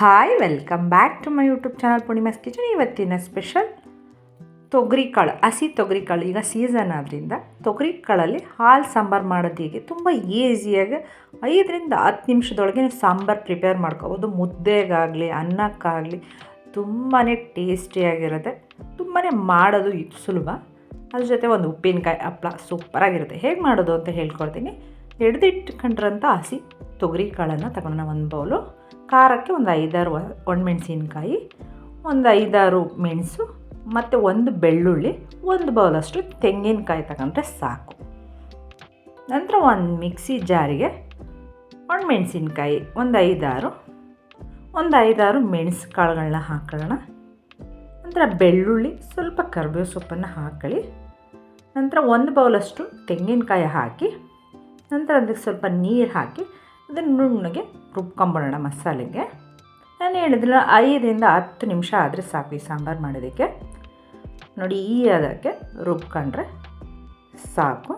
Hi welcome back to my YouTube channel Poornima's kitchen ಇವತ್ತಿನ special ತೊಗರಿ ಕಾಳು ಹಸಿ ತೊಗರಿ ಕಾಳು ಈಗ ಸೀಸನ್ ಆದ್ದರಿಂದ ತೊಗರಿ ಕಾಳಲ್ಲಿ ಹಾಲು, ಸಾಂಬಾರು ಮಾಡೋದು ಹೇಗೆ? ತುಂಬ ಈಸಿಯಾಗಿ ಐದರಿಂದ ಹತ್ತು ನಿಮಿಷದೊಳಗೆ ನೀವು ಸಾಂಬಾರು ಪ್ರಿಪೇರ್ ಮಾಡ್ಕೋಬೋದು. ಮುದ್ದೆಗಾಗಲಿ, ಅನ್ನಕ್ಕಾಗಲಿ ತುಂಬಾ ಟೇಸ್ಟಿಯಾಗಿರುತ್ತೆ ತುಂಬಾ ಮಾಡೋದು ಸುಲಭ. ಅದ್ರ ಜೊತೆ ಒಂದು ಉಪ್ಪಿನಕಾಯಿ ಹಪ್ಪಳ ಸೂಪರಾಗಿರುತ್ತೆ. ಹೇಗೆ ಮಾಡೋದು ಅಂತ ಹೇಳ್ಕೊಡ್ತೀನಿ. ಹಿಡ್ದಿಟ್ಕೊಂಡ್ರಂಥ ಹಸಿ ತೊಗರಿ ಕಾಳನ್ನು ತಗೊಂಡು ಒಂದು ಬೌಲು, ಖಾರಕ್ಕೆ ಒಂದು ಐದಾರು ಒಣಮೆಣಸಿನ್ಕಾಯಿ ಒಂದು ಐದಾರು ಮೆಣಸು, ಮತ್ತು ಒಂದು ಬೆಳ್ಳುಳ್ಳಿ, ಒಂದು ಬೌಲಷ್ಟು ತೆಂಗಿನಕಾಯಿ ತಗೊಂಡ್ರೆ ಸಾಕು. ನಂತರ ಒಂದು ಮಿಕ್ಸಿ ಜಾರಿಗೆ ಒಣಮೆಣಸಿನ್ಕಾಯಿ ಒಂದು ಐದಾರು ಒಂದು ಐದಾರು ಮೆಣಸು ಕಾಳುಗಳನ್ನ ಹಾಕೊಳ್ಳೋಣ. ನಂತರ ಬೆಳ್ಳುಳ್ಳಿ, ಸ್ವಲ್ಪ ಕರಿಬೇವು ಸೊಪ್ಪನ್ನು ಹಾಕೊಳ್ಳಿ. ನಂತರ ಒಂದು ಬೌಲಷ್ಟು ತೆಂಗಿನಕಾಯಿ ಹಾಕಿ ನಂತರ ಅದಕ್ಕೆ ಸ್ವಲ್ಪ ನೀರು ಹಾಕಿ ಅದನ್ನು ನುಣ್ಣಗೆ ರುಬ್ಕೊಂಬಿಡೋಣ ಮಸಾಲೆಗೆ. ನಾನು ಹೇಳಿದ್ರೆ ಐದರಿಂದ ಹತ್ತು ನಿಮಿಷ ಆದರೆ ಸಾಕು ಈ ಸಾಂಬಾರು ಮಾಡೋದಕ್ಕೆ. ನೋಡಿ ಈ ಅದಕ್ಕೆ ರುಬ್ಕೊಂಡ್ರೆ ಸಾಕು.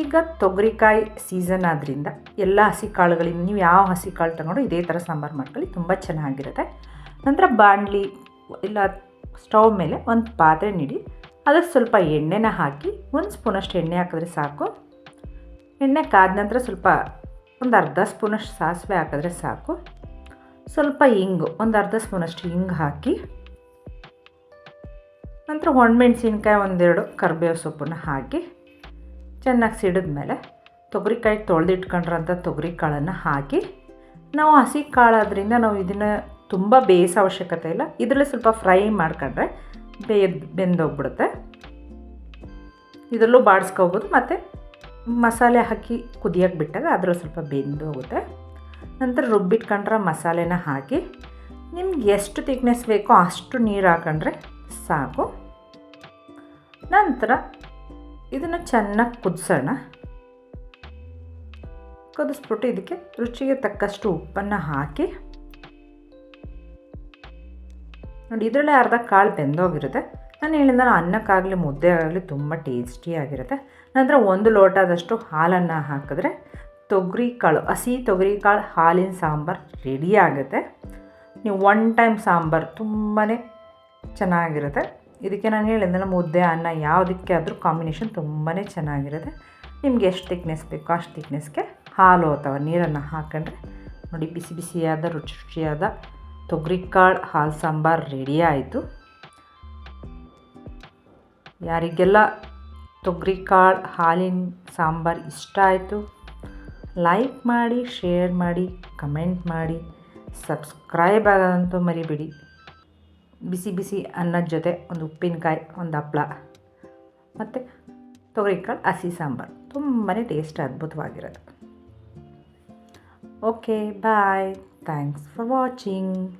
ಈಗ ತೊಗರಿಕಾಯಿ ಸೀಸನ್ ಆದ್ದರಿಂದ ಎಲ್ಲ ಹಸಿ ಕಾಳುಗಳಿಂದ ನೀವು ಯಾವ ಹಸಿ ಕಾಳು ತಗೊಂಡು ಇದೇ ಥರ ಸಾಂಬಾರು ಮಾಡ್ಕೊಳ್ಳಿ, ತುಂಬ ಚೆನ್ನಾಗಿರುತ್ತೆ. ನಂತರ ಬಾಣಲಿ ಇಲ್ಲ ಸ್ಟವ್ ಮೇಲೆ ಒಂದು ಪಾತ್ರೆ ನೀಡಿ, ಅದಕ್ಕೆ ಸ್ವಲ್ಪ ಎಣ್ಣೆನ ಹಾಕಿ ಒಂದು ಸ್ಪೂನಷ್ಟು ಎಣ್ಣೆ ಹಾಕಿದ್ರೆ ಸಾಕು. ಎಣ್ಣೆ ಕಾದ ನಂತರ ಸ್ವಲ್ಪ ಒಂದು ಅರ್ಧ ಸ್ಪೂನಷ್ಟು ಸಾಸಿವೆ ಹಾಕಿದ್ರೆ ಸಾಕು. ಸ್ವಲ್ಪ ಹಿಂಗು ಒಂದು ಅರ್ಧ ಸ್ಪೂನಷ್ಟು ಹಿಂಗೆ ಹಾಕಿ. ನಂತರ ಒಣಮೆಣ್ಸಿನ್ಕಾಯಿ ಒಂದೆರಡು ಕರಿಬೇವು ಸೊಪ್ಪನ್ನು ಹಾಕಿ. ಚೆನ್ನಾಗಿ ಸಿಡಿದ ಮೇಲೆ ತೊಗರಿಕಾಯಿ ತೊಳೆದಿಟ್ಕೊಂಡ್ರಂಥ ತೊಗರಿ ಕಾಳನ್ನು ಹಾಕಿ. ನಾವು ಹಸಿ ಕಾಳಾದ್ರಿಂದ ನಾವು ಇದನ್ನು ತುಂಬ ಬೇಯಿಸೋ ಅವಶ್ಯಕತೆ ಇಲ್ಲ. ಇದರಲ್ಲಿ ಸ್ವಲ್ಪ ಫ್ರೈ ಮಾಡ್ಕೊಂಡ್ರೆ ಬೇಯ್ದು ಬೆಂದೋಗ್ಬಿಡುತ್ತೆ. ಇದರಲ್ಲೂ ಬಾಡಿಸ್ಕೋಬೋದು, ಮತ್ತು ಮಸಾಲೆ ಹಾಕಿ ಕುದಿಯೋಕೆ ಬಿಟ್ಟಾಗ ಅದರಲ್ಲಿ ಸ್ವಲ್ಪ ಬೆಂದು ಹೋಗುತ್ತೆ. ನಂತರ ರುಬ್ಬಿಟ್ಕೊಂಡ್ರೆ ಮಸಾಲೆನ ಹಾಕಿ ನಿಮ್ಗೆ ಎಷ್ಟು ತಿಕ್ನೆಸ್ ಬೇಕೋ ಅಷ್ಟು ನೀರು ಹಾಕೊಂಡ್ರೆ ಸಾಕು. ನಂತರ ಇದನ್ನು ಚೆನ್ನಾಗಿ ಕುದಿಸೋಣ. ಕುದಿಸ್ಬಿಟ್ಟು ಇದಕ್ಕೆ ರುಚಿಗೆ ತಕ್ಕಷ್ಟು ಉಪ್ಪನ್ನು ಹಾಕಿ. ನೋಡಿ, ಇದರಲ್ಲೇ ಅರ್ಧ ಕಾಳು ಬೆಂದೋಗಿರುತ್ತೆ. ನಾನು ಹೇಳಿದ ಅನ್ನಕ್ಕಾಗಲಿ ಮುದ್ದೆ ಆಗಲಿ ತುಂಬ ಟೇಸ್ಟಿಯಾಗಿರುತ್ತೆ ನಂತರ ಒಂದು ಲೋಟದಷ್ಟು ಹಾಲನ್ನು ಹಾಕಿದ್ರೆ ತೊಗರಿ ಕಾಳು, ಹಸಿ ತೊಗರಿ ಕಾಳು, ಹಾಲಿನ ಸಾಂಬಾರು ರೆಡಿ ಆಗುತ್ತೆ. ನೀವು ಒನ್ ಟೈಮ್ ಸಾಂಬಾರು ತುಂಬಾ ಚೆನ್ನಾಗಿರುತ್ತೆ. ಇದಕ್ಕೆ ನಾನು ಹೇಳಿದ್ನಲ್ಲ, ಮುದ್ದೆ, ಅನ್ನ ಯಾವುದಕ್ಕೆ ಆದರೂ ಕಾಂಬಿನೇಷನ್ ತುಂಬಾ ಚೆನ್ನಾಗಿರುತ್ತೆ. ನಿಮ್ಗೆ ಎಷ್ಟು ತಿಕ್ನೆಸ್ ಬೇಕೋ ಅಷ್ಟು ತಿಕ್ನೆಸ್ಗೆ ಹಾಲು ಅಥವಾ ನೀರನ್ನು ಹಾಕೊಂಡ್ರೆ ನೋಡಿ, ಬಿಸಿ ಬಿಸಿಯಾದ, ರುಚಿ ರುಚಿಯಾದ ತೊಗರಿ ಕಾಳು, ಹಾಲು ಸಾಂಬಾರು ರೆಡಿ ಆಯಿತು. ಯಾರಿಗೆಲ್ಲ ತೊಗರಿ ಕಾಳು, ಹಾಲಿನ ಸಾಂಬಾರು ಇಷ್ಟ ಆಯಿತು, ಲೈಕ್ ಮಾಡಿ, ಶೇರ್ ಮಾಡಿ, ಕಮೆಂಟ್ ಮಾಡಿ, ಸಬ್ಸ್ಕ್ರೈಬ್ ಆಗೋದಂತೂ ಮರಿಬೇಡಿ. ಬಿಸಿ ಬಿಸಿ ಅನ್ನದ ಜೊತೆ ಒಂದು ಉಪ್ಪಿನಕಾಯಿ, ಒಂದು ಹಪ್ಳ, ಮತ್ತು ತೊಗರಿಕಾಳು ಹಸಿ ಸಾಂಬಾರು. ತುಂಬಾ taste ಅದ್ಭುತವಾಗಿರೋದು. Okay bye thanks for watching